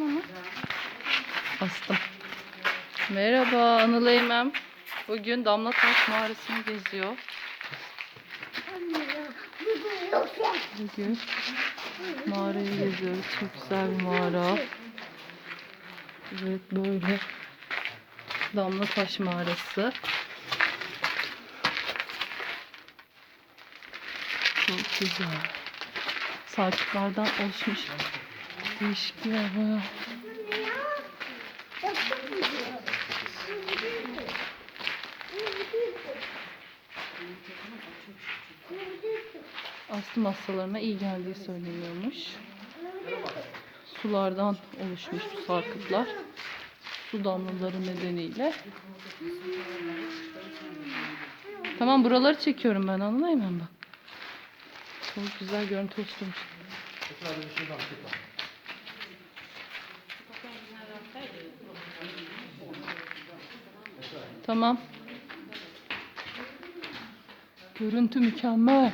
Astım ama. Astım. Merhaba Anıl Eymem. Bugün Damla Taş mağarasını geziyor. Bugün mağarayı geziyoruz. Çok güzel bir mağara. Evet böyle. Damla Taş mağarası. Çok güzel. Sarkıtlardan oluşmuş değişik bir bayağı. Astım hastalarına iyi geldiği söyleniyormuş. Sulardan oluşmuş bu sarkıtlar. Su damlaları nedeniyle. Tamam buraları çekiyorum ben anlayayım hemen bak. Çok güzel görüntü oluşturmuş. Tamam. Görüntü mükemmel.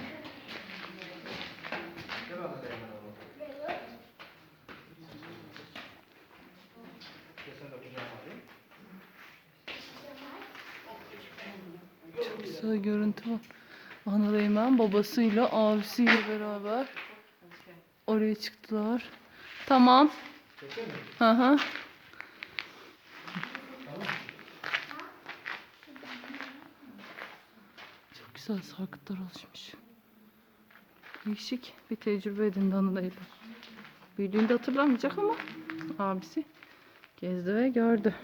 Çok güzel görüntü var. Anıl babasıyla abisiyle beraber oraya çıktılar. Tamam. Hı hı. Çok güzel sarkıtlar oluşmuş. Değişik bir tecrübe edindi Anıl Eymen. Büyüdüğünde hatırlamayacak ama abisi gezdi ve gördü.